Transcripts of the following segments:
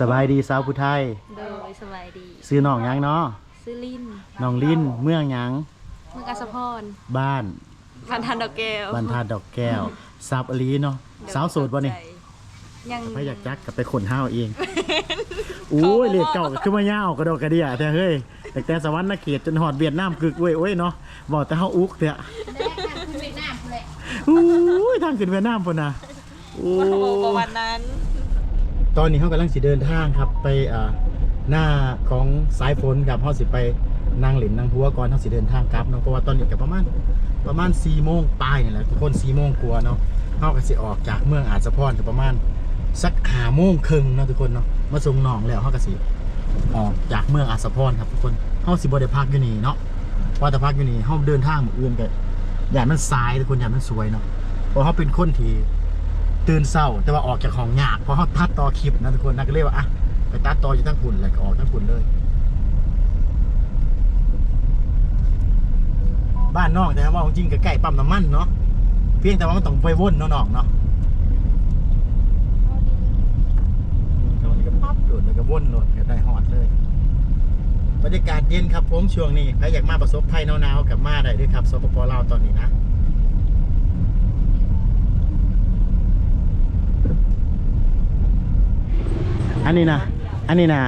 สบายดีสาวผู้ไทย โดยสบายดี ซื้อน้องหยังเนาะซื้อลินน้องลิ้นเมืองหยังเมืองกาสะพรบ้านพันธันดอกแก้วบรรทัดดอกแก้วซับอลีเนาะสาวโสดบ่นี่ยังไปอยากจักกับไปขนห้าวเองโอ้ยเลขเก่าคือมาย่าวกระดอกกระเดียแต่เฮ้ยแต่แต่สวรรค์นเขตจนหอดเวียดนามกึกเว้ยโอ้ยเนาะบอกแต่เฮาอุกเถอะโอ้ยทางขึ้นเวียดนามพุ่นน่ะโอ้โอ้โหประวันนั้น ตอนนี้เขากำลังสิเดินทางครับไปอ่าหน้าของสายฝนกับเขาสิไปนั่งหลินนั่งพัวก่อนเขาสิเดินทางกลับเนาะเพราะว่าตอนนี้ก็ประมาณประมาณ4ี่โมงปลายนี่แหละทุกคน4ี่โมงกลัวาเนาะเขาก็สิออกจากเมืองอาจจะพรก็ประมาณสักหาโมงครึ่งเนาะทุกคนเนาะมาส่งน้องแล้วเขาก็สิออกจากเมืองอาจจะพรครับทุกคนเขาสิบ่ได้พักอยู่นี่เนาะว่าแต่พักอยู่นี่เขาเดินทางมื้ออื่นก็อย่างมันสายทุกคนอย่างมันสวยเนาะเพราะเขาเป็นคนที่ ตื่นเศร้า แต่ว่าออกจากห้องยากเพราะเขาตัดต่อคลิปนะทุกคนนะก็เลยกว่าอะไปตัดต่ออยู่ทั้งคุณแล้วก็ออกทั้งคุณเลย บ้านนอกแต่ว่าจริงก็ใกล้ปั๊มน้ำมันเนาะเพียงแต่ว่ามันต้องไปวนเนาะนอกเนาะตอนนี้ก็ปั๊บโดดแล้วก็วนโดดก็ได้หอดเลยบรรยากาศเย็นครับผมช่วงนี้ใครอยากมาประสบภัยหนาวๆกับมาได้ด้วยครับสปปลาวตอนนี้นะ อันนี้นะอันนี้นะ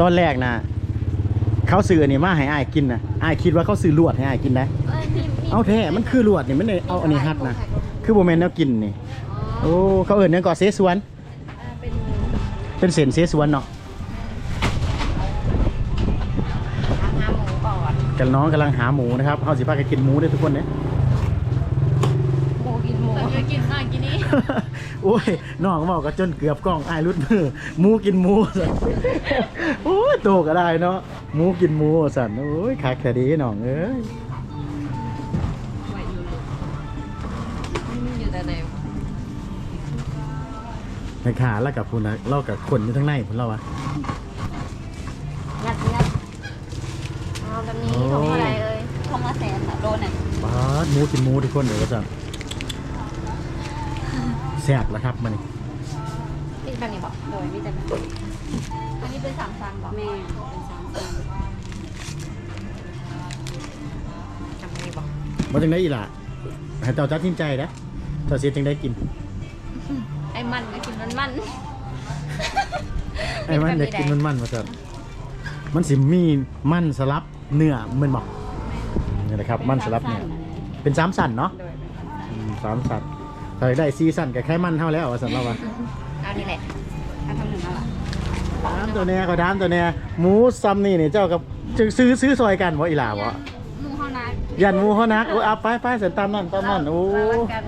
ตอนแรกนะเขาซื้ออันนี้มาให้อายกินนะอายคิดว่าเขาซื้อลวดให้อายกินนะเอ้ยมีมีเอาแท้มันคือลวดนี่มันได้เอาอันนี้ฮัดนะคือโบแมนแนวกินนี่โอ้เขาเอิ่นเนี่ยงก่อเสสวนอ่าเป็นเป็นเศษเสสวนเนาะหาหมูก่อนกันน้องกำลังหาหมูนะครับเขาสิพากันกินหมูด้วยทุกคนเนี่ยหมูกินหมูเคยกินหน่อยกินนี้ โอ้ยน้องบอกก็จนเกือบกล้องอายรุดมือหมูกินหมูสันโอ้ยโตก็ได้เนาะหมูกินหมูสันโอ้ยคักแต่ดีน้องเอ้ยไหวอยู่เลยมันอยู่แต่ไหนวะในขาแล้วกับคุณนะเล่ากับคนอยู่ทั้งในผมเล่าวะงัดงัดเอาแบบนี้ถุงอะไรเอ้ยทงละแสนอะโลไหนป้าดหมูกินหมูทุกคนเดี๋ยวก็จะ แซ่บแล้วครับมันนี่มีแบบนี้บอกโดยมีแต่แบบอันนี้เป็นสามซันบอกแม่เป็นสามซันจำไม่บอกมาจังได้อีหล่ะให้เจ้าจัดทินใจนะเจ้าเสียจังได้กิน ไอ้มันก็กินมันมันไอ้มันอยากกินมันมันมาจัดมันสิมีมันสลับเนื้อมันบอกนี่แหละครับ มันสลับเนื้อเป็นสามสันเนาะโดยอืมสามสัน ถ้าได้ซีสันกับแค่มันเท่าแล้วว่าสันเราวะเอานี่แหละเอาทำหนึ่งเอาละดามตัวเนี้ยก็ดามตัวเนี้ยหมูซัมนี่เนี่ยเจ้ากับจะซื้อซื้อซอยกันวะอีหล่าวะหมูเฮานะยันหมูเขานักโอ้เอาไปไปเสร็จตามนั่นตามนั่นโอ้มาวัดกัน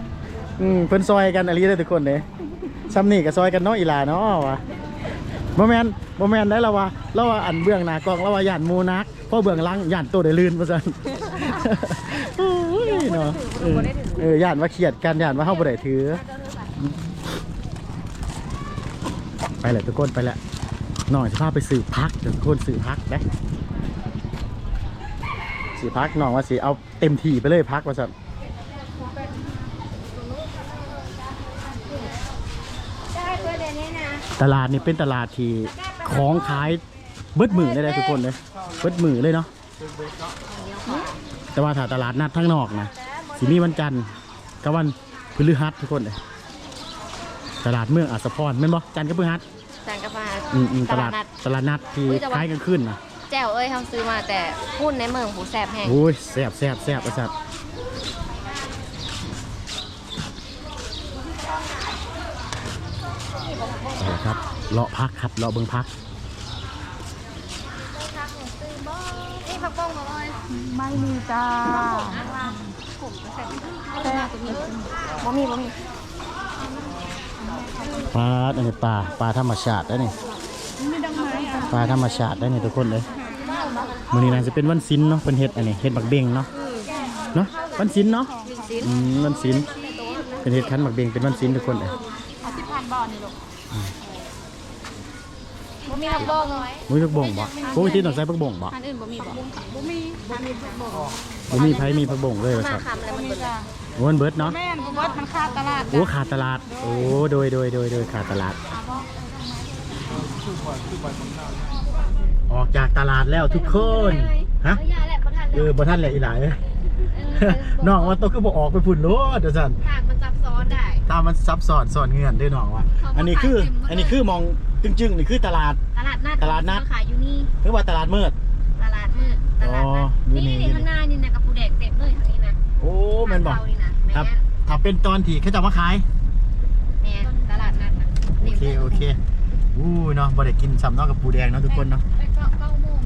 อืมเพิ่นซอยกันอะไรได้อทุกคนเลยซัมนี่ก็ซอยกันเนาะอีหลาเนาะวะบ่แม่นบ่แม่นได้แล้ววะเราว่าอันเบื้องหน้ากล้องเราว่าย่านหมูนักเพราะเบื้องหลังย่านตัวได้ลื่นว่าซั่น โอ้ยเนาะเออ เออย่านว่าเครียดกันย่านว่าเฮาบ่ได้ถือ ไปแหละทุกคนไปแหละหน่อยจะพาไปสื่อพักทุกคนสื่อพักนะสื่อพักน้องว่าสิเอาเต็มที่ไปเลยพักว่าสั่นได้เพื่อเดี๋ยวนี้นะตลาดนี่เป็นตลาดที่ของขายเบิดมือได้เลยทุกคนเลยเบิดมือเลยเนาะแต่ว่าถ้าตลาดนัดทั้งนอกนะ สิมีวันจันทร์กับวันพฤหัสทุกคนเลยตลาดเมืองอัสสพรแม่นบ่จันทร์กับพฤหัสจานกาแฟอืมอืมตลาดนัด ตลาดนัดที่อุ๊ยแต่ว่าขายกันขึ้นนะแจ่วเอ้ยเขาซื้อมาแต่หุ้นในเมืองหูแสบแห้งโอ้ยแซ่บแซ่บแซ่บประสาทเอาละครับเลาะพักครับเลาะเบิงพัก นี่ผักบ้งมาเลยไม่มีจ้า ผมจะใส่แต่ตัวนี้บ่มีบ่มีปลาอันนี้ปลาปลาธรรมชาติได้นี่ไม่ดังไหมอะปลาธรรมชาติได้นี่ทุกคนเลยมื้อนี้น่าจะเป็นวันศิลเนาะเป็นเฮ็ดอันนี้เฮ็ดบักเบงเนาะเนาะวันศิลเนาะวินซินอืมวันศิลเป็นเฮ็ดคันบักเบงเป็นวันศิลทุกคนเลยเอาที่พันบอลนี่ลูกบ่มีผักบ้งเลยมุ้ยพักบ่งบ่ปกติต้องใส่พักบ่งบ่อันอื่นบ่มีบ่บ่มีบ่มีพันบอล บ่มีไผมีพักบ่งเลยว่ามาซั่นคำแล้วมันเบิดจ้าโอ้มันเบิดเนาะ แม่นบ่เบิดมันค่าตลาดโอ้ขาดตลาด โอ้โดยโดยโดยโดยขาดตลาด ออกจากตลาดแล้วทุกคนฮะเออยาแหละประทานเออบ่ทันแหละอีหลายเอ้ยน้องว่าต้องก็บ่ออกไปพุ่นโลดเดี๋ยวซั่นทางมันซับซ้อนได้ตามมันซับซ้อนซ้อนเงื่อนด้วยน้องว่าเขามาอันนี้คือขายเต็มหมดเลยอันนี้คือมองจึงๆนี่คือตลาด ตลาดนัดตลาดนัด เขขายอยู่นี่หรือว่าตลาดมืดตลาดมืด ตลาดอ๋อนัดนี่นี่นี่นี่ ข้างหน้านี่นะกับปูแดกเต็มเลยทางนี้นะโอ้แม่นบอก ทางเข้านี่นะแม่ครับนถ้าเป็นตอนที่เขาจะมาขาย แม่นตลาดนัดนะโอเค โอเคอู้เนาะบ่ได้กินซ้ำเนาะกับปูแดงเนาะทุกคนเนาะไปเก้าเก้าโมง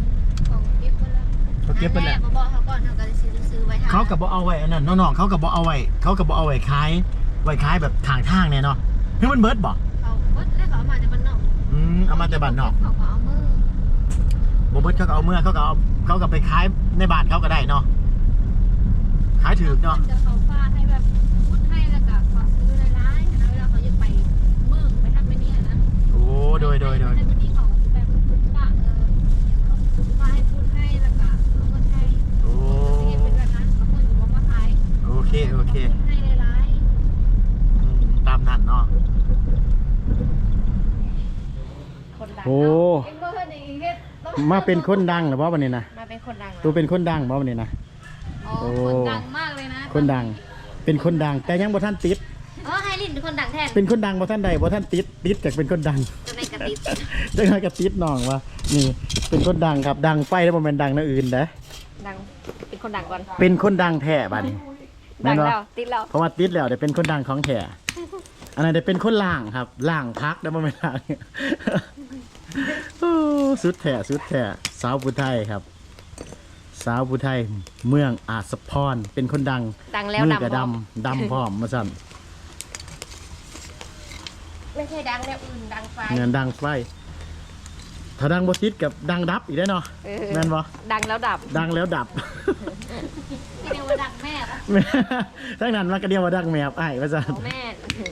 ของเก็บไปแล้วเขาเก็บไปแล้วมาบอกเขาก่อนเขาก็จะซื้อซื้อไว้ทเขากับบ่เอาไว้อันนั้นน้องๆเขากับบ่เอาไว้เขากับบ่เอาไว้ขายไว้ขายแบบทางทางเนี่ยเนาะคือมันเบิดบ่เขาเบิดแล้วเขาเอามาจากบ้านนอกอืมเอามาแต่บ้านนอก เขาก็เอามือ บ่เบิดเขาก็เอาเมื่อเขาก็เอาเขาก็ไปขายในบ้านเขาก็ได้เนาะขายถือเนาะจะเขาฟาดให้แบบพูดให้แล้วก็ขอซื้อในร้านนะเวลาเขาจะไปเมืองไปทำไปเนี่ยนะโอ้โดยโดยโดยแล้วจะมีเขาแบบว่าเออมาให้พูดให้แล้วก็เอาเงินให้โอ้เห็นเป็นแบบนั้นเขาคนอยู่ว่ามาขายโอเคโอเคพูดให้ในร้านอืมตามนั้นเนาะคนดังโอ้ มาเป็นคนดังเหรือว่าวันนี้นะมาเป็นคนดังตัวเป็นคนดังบ่วันนี้นะ อ๋อโอ้คนดังมากเลยนะคนดัง เป็นคนดัง แต่ยังบ่ท่านติดเออไฮรินเป็นคนดังแทนเป็นคนดังบ่ท่านใดบ่ท่านติด ติดจากเป็นคนดัง จะในกระติบจังไงก็ติดน้องว่านี่ เป็นคนดังครับ ดังไฟแล้วบ่แม่นดังแนวอื่นเด้อดัง เป็นคนดังก่อน เป็นคนดังแท้บัดนี้ดัแม่งนบ่แล้ว ติดแล้ว เพราะว่าติดแล้วได้เป็นคนดังของแท้อันนั้นได้เป็นคนล่างครับล่างพักได้บ่แม่นล่าง โอ้สุดแท้สุดแท้สาวผู้ไทยครับ สาวผู้ไทยเมืองอาสพรเป็นคนดังดังแล้วมือดำกระพร้อมดำดำพร้อมมาสั่นไม่ใช่ดังแล้วอื่นดังไฟเงินดังไฟถ้าดังบติดกับดังดับอีกได้อเนาะเออแม่นบ่ดังแล้วดับ ดังแล้วดับ ที่เรียกว่าดังแม่ปะแม่ทั้งนั้นมันก็เดียวว่าดังแมบไอ้ายว่าสั่นแม่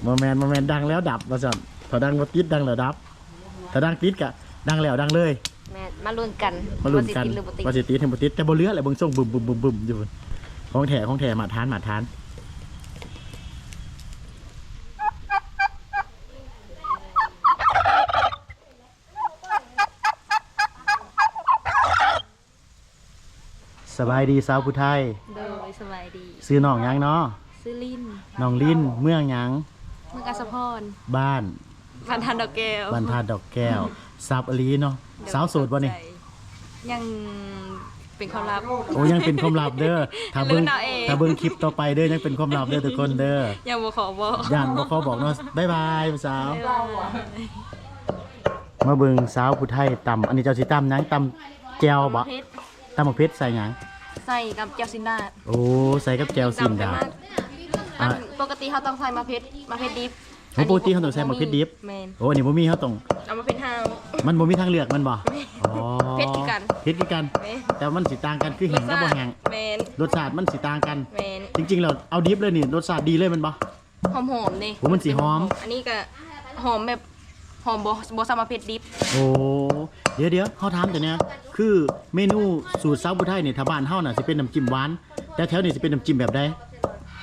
บ่แมนบ่แมนดังแล้วดับว่าสั่นถ้าดังบติดดังแล้วดับ ถ้าดังติดกะดังแล้วดังเลย แม่มาลุ้นกันมาลุ้นกันว่าสิติดหรือบ่ติดว่าสิติดถึงบ่ติดแต่บ่เหลือแหละเบิ่งส่งบึมบึมบึมบึมอยู่พุ่นของแท้ของแท้มาทานมาทานสบายดีสาวผู้ไทย โดยสบายดีซื้อน้องหยังเนาะซื้อลินน้องลินเมืองหยัง เมืองกาสะพร บ้าน พันธันดอกแก้วบรรทัดดอกแก้วซับอลีเนาะสาวโสดบ่นี่ยังเป็นความลับ โอ้ยังเป็นความลับเด้อถ้าเบิ่งลุ้นเอาเองถ้าเบิ่งคลิปต่อไปเด้อยังเป็นความลับเด้อทุกคนเด้อยังบ่ขอบอกย่านบ่ขอบอกเนาะบ๊ายบายสาว มาเบิ่งสาวผู้ไทยตำอันนี้เจ้าสิตำหยังตำแจ่วบ่เพชรตำบักเพชรใส่หยังใส่กับเจียวซินดาดโอ้ใส่กับแจ่วสินดาอันปกติเขาต้องใส่มาเพชรมาเพชรดิบ โอ้ปกติเขาต้องใส่มะเพชรดิบแมนโอ้อันนี้บ่มีเขาต้องเอามาเพชรห้าว มันบ่มีทางเลือกมันบ่อ๋อเพชรคือกันเพชรคือกัน แมนแต่มันสิต่างกันคือแห้งกับบ่แห้งแมนรสชาติมันสิต่างกัน แมนจริงๆเราเอาดิฟเลยนี่รสชาติดีเลยมันบ่ หอมหอมๆนี่โอ้มันสีหอม อันนี้ก็หอมแบบหอมบ่บ่ซามาเพชรดิบโอ้เดี๋ยวเดี๋ยวเขาถามแต่เนี้ยคือเมนูสูตรซาวผู้ไทยเนี่ถ้าบ้านเฮาน่ะสิเป็นน้ำจิ้มหวาน แต่แถวนี้สิเป็นน้ำจิ้มแบบใด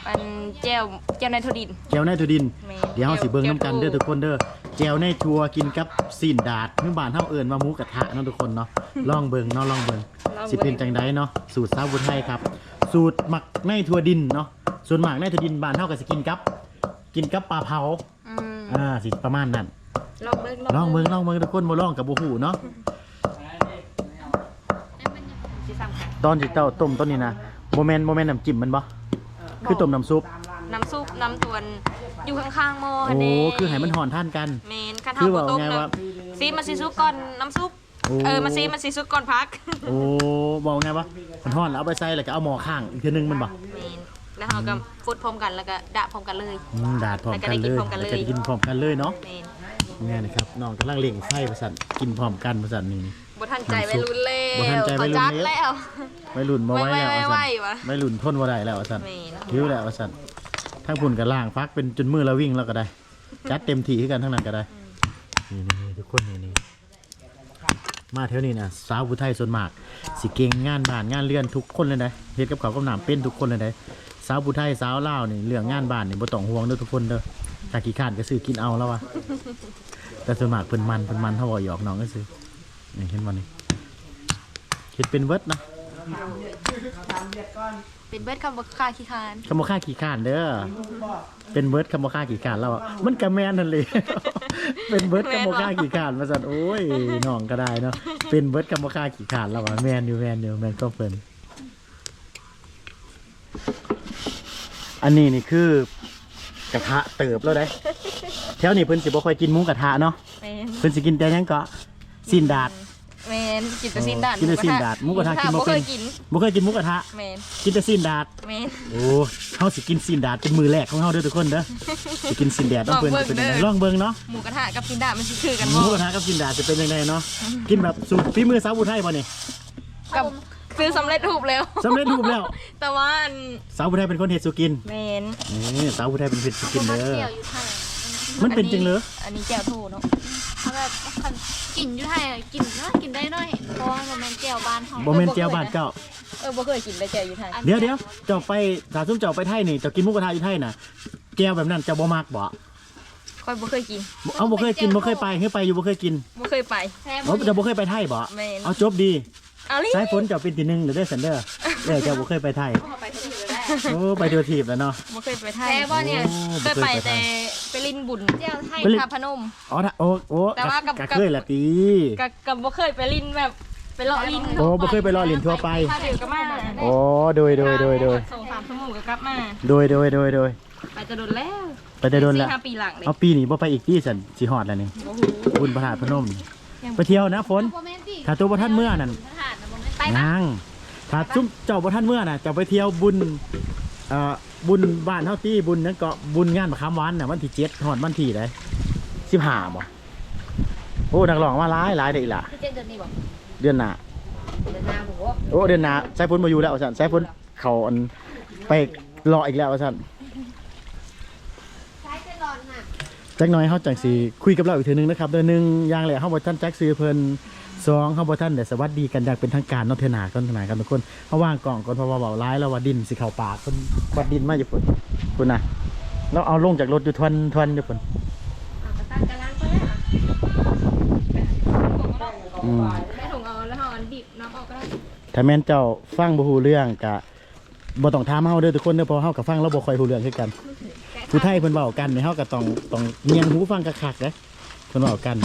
อันแจ่วแจ่วในทดินแก้วในถั่วดิน แม่นเดี๋ยวเฮาสิเบิ่งน้ำกันเด้อแจ่ว ทุกคนเด้อแจ่วในทัวกินกับซีนดาดคือบ้านเฮาเอิ้นว่าหมูกระทะเนาะทุกคนเนาะ ลองเบิ่งเนาะลองเบิ่งลองเบิ่งสิเป็นจังไดเนาะสูตรซาวผู้ไทยครับ สูตรหมักในถั่วดินเนาะส่วนมากในถั่วดินบ้านเฮาก็สิกินกับ กินกับปลาเผาอืมอ่าสิประมาณนั้น ลองเบิ่งลองเบิ่งลองเบิ่งทุกคนบ่ลองกับบ่ฮู้เนาะสิสำคัญตอนที่เต้าต้มต้นนี้นะโมเมนโมเมนน้ำจิ้มมันบ่ คือต้มน้ำซุป น้ำซุปน้ำตวนอยู่ข้างๆหม้อโอ้ นี่คือให้มันห่อนท่านกัน เมนคันคืเท้าอบ่ว่าต้มไงนะว่าซีมันสิซุปก่อนน้ำซุปโอ้ เออมาซีมันสิซุปก่อนพักโอ้บอกไงวะมันห่อนแล้วเอาไปใส่แล้วก็เอาหม้อข้างอีกทีนึงมันบ่เมนแล้วเราก็ฟุดพร้อมกันแล้วก็ดะพร้อมกันเลย อืมดาดพร้อมกันเลยแล้วก็ได้กินพร้อมกันเลย แล้วก็ได้กินพร้อมกันเลยเนาะเมนเนี่ยนะครับน้องกำลังเล่งไส้ประสันกินพร้อมกันประสันนี่นี่ บ่ทันใจวัยรุ่นแล้วบ่ทันใจวัยรุ่นเขาจัดแล้วแล้วไม่รุ่นบ่ไหว้แล้วไว้ประไว้สันไว้วะไม่รุ่นทนบ่ได้แล้วประสันเมนหิวแล้วประสันทั้งพุ่นกับล่างฟักเป็นจนมือเราวิ่งแล้วก็ได้ จัดเต็มที่คือกันทั้งนั้นก็ได้นี่นี่ทุกคนนี่นี่มาเท่านี้นะสาวผู้ไทยส่วนมากสิเก่งงานบ้านงานเรือนทุกคนเลยนะเฮ็ดกับเขาวกับหนามเป็นทุกคนเลยนะสาวผู้ไทยสาวลาวนี่เรื่องงานบ้านนี่บ่ต้องห่วงเด้อทุกคนเด้อถ้าขี้ข้านก็ซื้อกินเอาแล้ววะแต่ส่วนมากเพิ่นมันเพิ่นมันเฮาบ่หยอกน้องก็ซื้อ นี่เห็นบ่นี่เฮ็ดเป็นเวิร์ดนะเป็นเบิร์ดคำบอกค่าขี้คานคำบ่ค่าขี้ข้านเด้อเป็นเวิร์ดคำบ่ค่าขี้ข้านแล้วอะมันก็แม่นนั่นเลย เป็นเวิร์ดคำบ่ค่าขี้ข้านว่าซั่นโอ้ยน้องก็ได้เนาะเป็นเวิร์ดคำบ่ค่าขี้ข้านแล้วอะแม่นอยู่แม่นอยู่แม่นก็เพิ่นอันนี้นี่คือกระทะเติบแล้วได้แถวนี้เพิ่นสิบ่ค่อยกินหมูกระทะเนาะแมนเพิ่นสิกินแต่หยังก็ซีนดาดแม นกินแต่ซีนดาดกินแต่ซีนดาดหมูกระทะกินบ่บ่เป็เคนยกินบ่เคยกินหมูกระทะ แมนกินแต่ซีนดาด แมน โอ้เฮาสิกินซีนดาดเป็นมือแรกของเฮาเด้อทุกคนเด้อ สิกินซีนแดดต้องเพิ่นสิเป็นยังไงลองเบิ่งเนาะหมูกระทะกับซีนดาดมันสิคือกันหบ่มูกระทะกับซีนดาดจะเป็นยังไงเนาะ กินแบบสูตรฝีมือสาวอุทัยบ่นี่กับคือสำเร็จรูปแล้ว สำเร็จรูปแล้ว แต่ว่าอันสาวอุทัยเป็นคนเฮ็ดสุกินแมนนี่สาวอุทัยเป็นเฮ็ดสุกินเด้อเกี่ยวอยู่ไทย มันเป็นจริงเหรอ อันนี้แจ่วโทเนาะเอาแบบคันกินอยู่ไทยอะกินเนาะกินได้หน่อยเพราะว่ามันเป็นแก้วบ้านเขาบ่แม่นแก้วบ้านเจ้าเออบ่เคยกินเลยแจ่วอยู่ไทยเดี๋ยวเดี๋ยวเจ้าไปถ้าซุมเจ้าไปไทยนี่เจ้ากินหมูกระทะอยู่ไทยน่ะ แก้วแบบนั้นเจ้าบ่มักบ่ค่อยบ่เคยกินเอาบ่เคยกินบ่เคยไปเฮ้ยไปอยู่บ่เคยกินบ่เคยไป แซ่บเอาเจ้าบ่เคยไปไทยบ่แม่น เอาจบดีเอาลิสายฝนเจ้าเป็นที่หนึ่งเดี๋ยวได้สันเดอร์เออเจ้าบ่เคยไปไทยไปที่อื่นแล้ว โอ้ไปเดียวทีบแล้วเนาะ บ่เคยไปไทยแซ่บบ่เนี่ยโอ้เคยไปแต่ไปลินบุญแก้วไทยไปลินพาพนม อ๋อถ้าโอ้โอ้แต่ว่ากับ กะกับเคยละตีกับกับบ่เคยไปลินแบบไปเลาะลินโอ้บ่เคยไปรอเหรียญทั่วไปถ้าเดี๋ยวก็มาโอ้โดยโดยโดยโดยสองสามชั่วโมงก็กลับมา โดยโดยโดยโดยไปจะโดนแล้วไปแต่โดนละสี่ห้าปีหลังเลยเอาปีนี้บ่ไปอีกที่สันสิฮอดแล้วนี่โอ้โหบุญพระธาตุพนมนี่ไปเที่ยวนะฝนโมเมนต์สิถ้าตัวบ่ทันเมื่อนั่นทหารนะโมเมนต์ไปปะยัง ถ้าซุ่มเจ้าบ่ทันเมื่อน่ะเจ้าไปเที่ยวบุญเอ่อบุญบ้านเฮาตี้บุญนั่นก็บุญงานประคำวันน่ะวันที่7ฮอดวันที่ใด15บ่โอ้นักร้องมาหลายหลายเด้ออีหล่ะพี่เจนเดือนนี้บอกเดือนหน้าเดือนหน้าบอกว่าโอ้เดือนหน้าสายฝนมาอยู่แล้วสันสายฝนเขาอันไปรออีกแล้วสันใช้เจนร้อนค่ะ จักหน้อยเฮาจังสิคุยกับเราอีกเทีนึงนะครับเดือนหนึงอย่างแหละเฮาบ่ทันจักซื้อเพิ่นสองเฮาบ่ทันได้สวัสดีกันอย่างเป็นทางการเนาะเทื่อหน้าก่อนเทื่อหน้ากันทุกคนเฮาว่างกล่องก่อนเพราะว่าเว้าร้ายแล้วว่าดินสิเข้าปากเพิ่นวัดดินมาอยู่พุ่นพุ่นน่ะแล้วเอาลงจากรถอยู่ทวนทวนอยู่พุ่นเอากระตั้งกระลังก็ได้อะอืมแม่ถุงเอาแล้วเอาอันดิบน้ำออกก็ได้ถ้าแม่นเจ้าฟังบ่ฮู้เรื่องก็บ่ต้องถามเฮาเด้อทุกคนเด้อเพราะเฮาก็ฟังแล้วบ่ค่อยฮู้เรื่องคือกัน ผู้ไทยเพิ่นเว้ากันนี่เฮาก็ต้องต้องเงียงหูฟังคักๆเด้เพิ่นเว้ากัน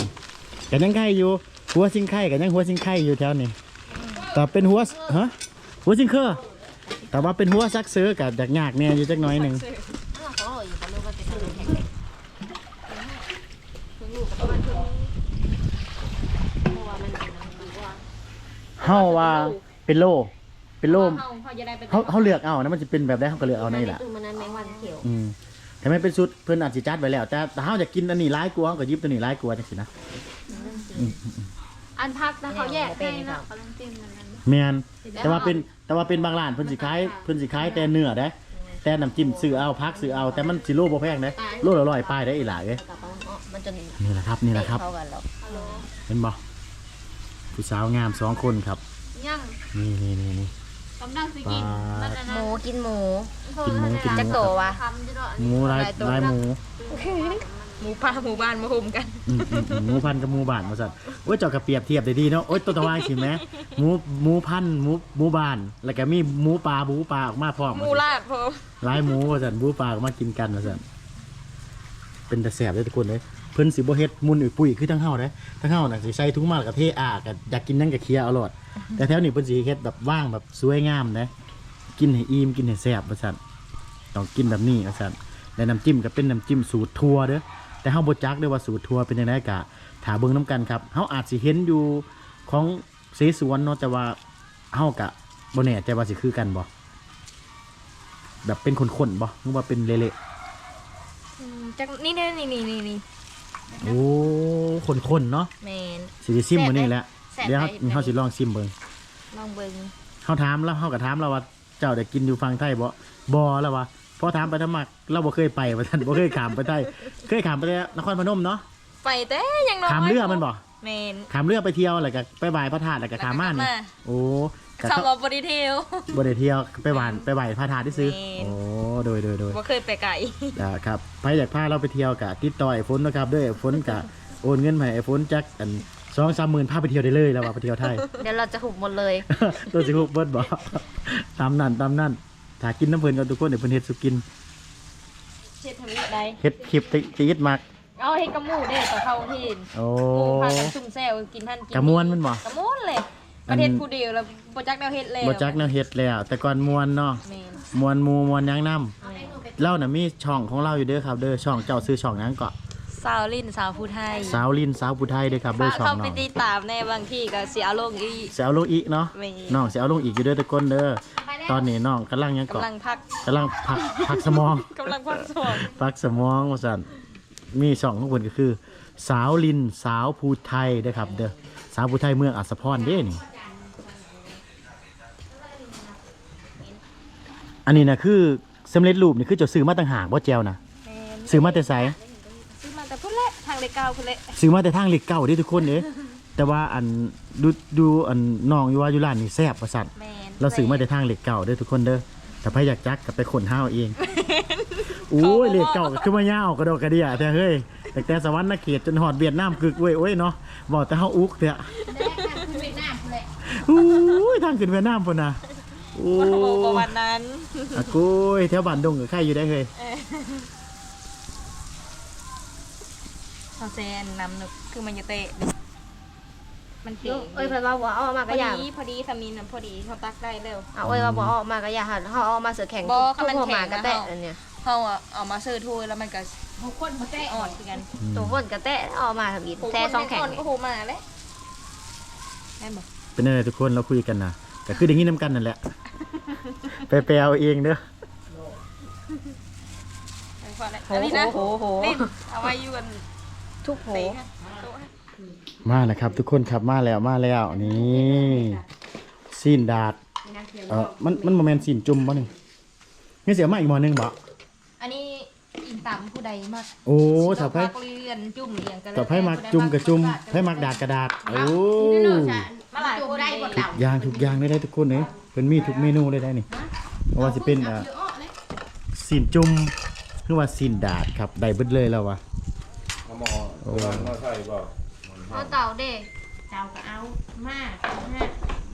ก็ยังไข่อยู่ หัวซิงไข่ก็ยังหัวซิงไข่อยู่แถวนี้แต่เป็นหัวฮะหัวซิงเคอร์แต่ว่าเป็นหัวซักเสือก็ยากๆแน่อยู่จักหน่อยหนึงอ้าวเขาบอกอยู่เขาเรียกว่าจะซื้อแข็งเลยถึงอยู่กับประมาณถึงเพราะว่ามันเป็นน้ำดีว่าเฮาว่าเป็นโล เป็นโลเขาเขาจะได้เป็นเฮาเฮาเลือกเอานะมันสิเป็นแบบใดเฮาก็เลือกเอาในล่ะตู้มันนั้นแมงวันเขียวอืม แต่ไม่เป็นชุดเพิ่นอาจสิจัดไว้แล้ว แต่แต่เฮาอยากกินอันนี้หลายกว่าเฮาก็หยิบตัวนี้หลายกว่าจังซี่นะอันพักนะเขาแยกให้เนาะเขาเล่นจิ้มนั้นแม่นแต่ว่าเป็นแต่ว่าเป็นบางร้านเพิ่นสิขายเพิ่นสิขายแต่เนื้อเด้แต่น้ำจิ้มซื้อเอาพักซื้อเอาแต่มันสิโลบ่แพงเด้โลละร้อยป้ายได้อีหล่ะเอ้ยกับเอามันจะนี่แหละครับนี่แหละครับ เข้ากันแล้วเห็นบ่ผู้สาวงามสองคนครับ ยัง นี่นี่นี่นี่ กำลังสิกินมันอันหนั้นมูกินหมู กินหมูกินหมู จักโตวะทำจะเนาะหมูลายลายหมูหมูป่าหมูบ้านมาหุมกัน อืมอืมอืมหมูพันกับหมูบ้านมาสัตว์โอ้ยเจ้ากระเปรียบเทียบได้ดีเนาะโอ้ยตัวตะวายสิแหมหมูหมูพันหมูหมูบ้าน แล้วก็มีหมูปลาหมูปลาออกมาพร้อมหมูลาดพอหลายหมูว่าสัตว์หมูปลาออกมากินกันว่าสัตว์เป็นแต่แสบเลยทุกคนเลย เพิ่นสิบ่เฮ็ดมุนอุ้ยปุ้ยคือทั้งเฮาเด้ทั้งเฮาน่ะสิใส่ถุงมาแล้วก็เทอ่าก็อยากกินนั่นก็เคลียร์เอาโลดแต่แถวนี้เพิ่นสิเฮ็ดแบบว่างแบบสวยงามนะกินให้อิ่มกินให้แซ่บว่าซั่นต้องกินแบบนี้ว่าซั่นและน้ำจิ้มก็เป็นน้ำจิ้มสูตรทั่วเด้อแต่เฮาบ่จักเด้อว่าสูตรทั่วเป็นจังไดกะถ้าเบิ่งนํกันครับเฮาอาจสิเห็นอยู่ของเสสวนเนาะแต่ว่าเฮากะบ่แน่ใจว่าสิคือกันบ่แบบเป็นข้นๆบ่หรือว่าเป็นเละอืมจักนี่นี่นี่นี่นี่นี่ๆ โอ้ข้นๆเนาะแมน สิได้ซิมมื้อนี้แหละแซ่บเดี๋ยวไหมเฮาสิลองซิมเบิ่งลองเบิ่งเฮาถามแล้วเฮาก็ถามเราว่าเจ้าได้กินอยู่ฟังไทยบ่บ่แล้วว่าพอถามไปทำมักเราบ่เคยไปว่าท่านบ่เคยข้ามไปไทยเคยข้ามไปแต่นครพนมเนาะไปแต่ยังน้อยข้ามเรือมันบ่แมนข้ามเรือไปเที่ยวแล้วก็ไปไหว้พระธาตุแล้วก็ข้ามมานี่แล้วก็กลับมา โอ้ก็สำหรับบริเทล บ่ได้เที่ยวไปหวานไปไหว้พระธาตุที่ซื้อแม่น โอ้ โดยโดยโดยบ่เคยไปไกลอ่าครับใครอยากพาเราไปเที่ยวก็ติดต่อไอ้ฝนนะครับด้วยไอ้ฝนก็โอนเงินมาให้ไอโฟนจักอันสองสามหมื่นพาไปเที่ยวได้เลยแล้วว่าไปเที่ยวไทย เดี๋ยวเราจะหุบหมดเลยตัวสิคุกเบิดบ่ตามนั่นตามนั่นถ้ากินน้ำเพิ่นกันทุกคนเดี๋ยวเพิ่นเฮ็ดสุกินเช็ดทำนี้ได้เฮ็ดคลิปติจิตมักเอาเฮ็ดกระหมูเด้ต่อเข้าที่โอ้หมูพากันซุ่มแซวกินท่านกินกระมวลมันบ่กระมวนเลยประเทศผู้เดียวแล้วบ่จักแนวเฮ็ดแล้วบ่จักแนวเฮ็ดแล้ว แต่ก่อนมวนเนาะแม่นมวนหมูมวนหยังนํเล่าน่ะมีช่องของเราอยู่เด้อครับเด้อช่องเจ้าซื้อช่องหยังเกาะสาวลินสาวผู้ไทยสาวลินสาวผู้ไทยเด้อครับเด้อช่องเข้าน้ไปองติดตามในบางที่ก็สิเอาลงอีสิเอาลงอีกเนาะแม่น้องสิเอาลงอีกอยู่เด้อทุกคนเด้อตอนนี้น้องกำลังหยังเกาะกำลังพักกำลังพักพักสมอง กำลังพักสมองพักสมองว่าซั่นมีช่องของเพิ่นก็คือ สาวลินสาวผู้ไทยเด้อครับเด้อสาวผู้ไทยเมืองอัศพรเด้นี่ อันนี้นะคือสำเร็จรูปนี่คือเจะซื้อมาต่างหากบ่แจวนะแม่นซื้อมาแต่ไสซื้อมาแต่พุ่นแหละทางเลขเก้าพุ่นแหละซื้อมาแต่ทางเล็กเก่าเด้ทุกคนเด้ แต่ว่าอันดูดูอันน้องอยู่ว่าอยู่ร้านนี่แซ่บประสันแม่นเราซื้อมาแต่ทางเล็กเก่าเด้อทุกคนเด้อแต่ใครอยากจักก็ไปขนห้าวเองโอ้ยเล็กเก่าก็คือมายาวกระโดดกระเดียแต่เฮ้ยแต่แต่สวรรค์นเขตจนหอดเวียดนามกึกเว้ยโอ้ยเนาะบอกแต่เฮาอุกเถอะโอ้ยทางขึ้นเวียดนามพุ่นน่ะโอ้บ่บ่บ่ย วันนั้นอะกุยแถวบ้านดงกับใครอยู่ได้เฮ้ยเฮาแซนนำนึกคือมันจะเตะมันเตะเอ้ยเพิ่นว่าบ่เอาออกมาพก็ออย่าดีพอดีสามีน่ะพอดีเขาตักได้แล้วเอาเอ้ยว่าบ่เอาออกมาก็อย่าหันเฮาเอาออกมาเสือแข็งบ่ทุก็มันกหัวหมาแข็งก็นะแตะเฮาอันเนี้ยเฮาอะเอามาซื้อถ้วยแล้วมันก็ทุกคนบ่แตะอ่อนคือกันตัวฝนก็แตะเอาออกมาทำอีกแตะซองแข็งทุกคนก็โหมาแล้วแม่นบ่เป็นอะไรทุกคนเราคุยกันนะก็คืออย่างนี้น้ำกันนั่นแหละ ไปไปเอาเองเด้อไปพอแล้วอันนี้นะโหโหลิ้นเอาไว้อยู่อันทุกโหเตะฮะโต๊ะฮะมาแล้วครับ ทุกคนครับมาแล้วมาแล้วนี่ซีนดาดเออมันมันโมเมนต์ซีนจุ่มบ่หนึ่งนี่เสียมาอีกหมอหนึงบ่อันนี้อินตำผู้ใดมากโอ้ถ้าไผเรียนจุ่มเรียงกันถ้าไผมักจุ่มกับจุ่มไผมักดาดกระดาษโอ้ มาหลายคนได้หมดทุกอย่างทุกอย่างได้ได้ทุกคนเลยเพิ่นมีทุกเมนูได้ได้นี่เพราะว่าสิเป็นอ่าซีนจุ่มหรือว่าซีนดาดครับได้เบิดเลยแล้ววะเอาหมอตัวนั้นเราใช่ป่ะเอาเต่าเด้เจ้าก็เอามาเอาห้า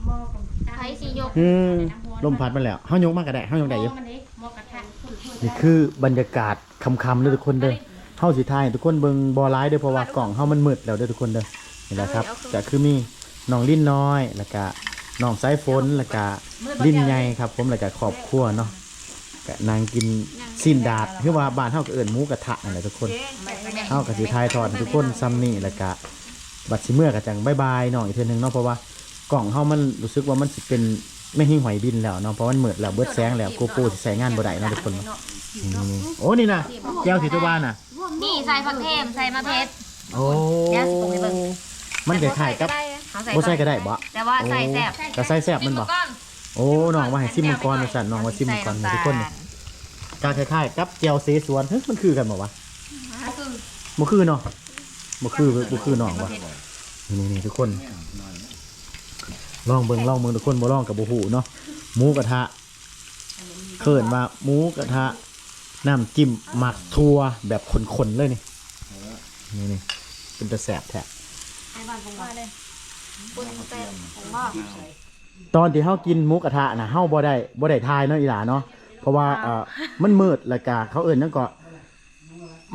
หม้อกับไทยสียกอืมลมพัดมาแล้วเฮายกมากก็ได้เฮายกได้อยู่มันเด้หม้อกระทะคุณคุณนี่คือบรรยากาศคำๆเลยทุกคนเด้อเฮาสิถ่ายให้ทุกคนเบิ่งบ่ร้ายเด้อเพราะว่ากล่องเฮามันมืดแล้วเด้อทุกคนเด้อนี่แหละครับก็คือมี น้องลิ้นน้อยแล้วก็น้องสายฝนแล้วก็ลิ้นใหญ่ครับ ผมแล้วก็ครอบครัวเนาะก็นางกินสิ้นดาดคือว่าบ้านเฮาก็เอิ้นหมูกระทะนั่นแหละทุกคนเฮาก็สิถ่ายทอดให้ทุกคนซ้ำนี่แล้วก็บัดสิเมื่อก็จังบ๊ายบายน้องอีกเทื่อนึงเนาะเพราะว่ากล่องเฮามันรู้สึกว่ามันสิเป็นไม่หิ้งหอยบินแล้วเนาะเพราะมันมืดแล้วเบิดแสงแล้วโกโปรสิใช้งานบ่ได้เนาะทุกคนเนาะนี่โอ้นี่นะแก้วสีตัวบ้านน่ะ นี่ใส่ผักเทมใส่มะเพ็ดโอ้แก้วสิตรงนี้เบิ่งมันคล้ายๆกับ เขาใส่บ่ใส่ก็ได้บ่ แต่ว่าใส่แซ่บก็ใส่แซ่บมันบ่ก้อนโอ้น้องว่าให้ซิมมังกรมาสั่นน้องว่าซิมมังกรทุกคนนี่ก็คล้ายๆกับแก้วเสสวนเฮ้ยมันคือกันบ่วะบ่คือเนาะบ่คือบ่คือน้องวะนี่ๆทุกคนลองเบิ่งลองเบิ่งทุกคนบ่ลองกับบ่ฮู้เนาะหมูกระทะเขินว่าหมูกระทะน้ำจิ้มหมักทั่วแบบข้นๆเลยนี่นี่ๆเป็นตะแสบแท้ปุ้นเต้นของบ่ตอนที่เฮากินหมูกระทะน่ะเฮาบ่ได้บ่ได้ทายเนาะอีหลาเนาะเพราะว่าเอ่อมันมืดแล้วก็เขาเอิ้นนั่นก็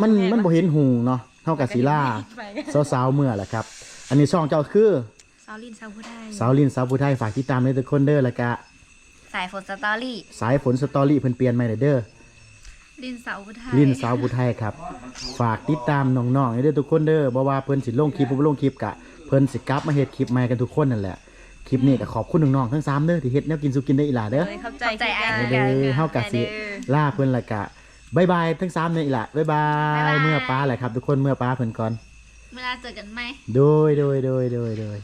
มันมันบ่เห็นหุงเนาะเฮากับศิลาสาวๆเมื่อแหละครับ อันนี้ช่องเจ้าคือสาวลินสาวผู้ไทยสาวลินสาวผู้ไทยฝากติดตามด้วยทุกคนเด้อแล้วก็สายฝนสตอรี่ สายฝนสตอรี่เพิ่นเปลี่ยนใหม่เด้อลินสาวผู้ไทยลินสาวผู้ไทยครับ ฝากติดตามน้องๆให้เด้อทุกคนเด้อบ่ว่าเพิ่นสิลงคลิปบ่ลงคลิปกะ เพิ่นสิกลับมาเฮ็ดคลิปใหม่กันทุกคนนั่นแหละ คลิปนี้ก็ขอบคุณน้องๆทั้งสามเด้อที่เฮ็ดแนวกินสุกินได้ออีหลาเด้อเลยเข้าใจเข้าใจไอ้คือเด้กันอเฮากะสิลาเพิ่นและกะบายบายทั้งสามเนี่ยอีหละบายบายเมื่อป้าแหละครับ ทุกคนเมื่อป้าเพิ่นก่อน เวลาเจอกันไหม โดยโดยโดยโดยโดย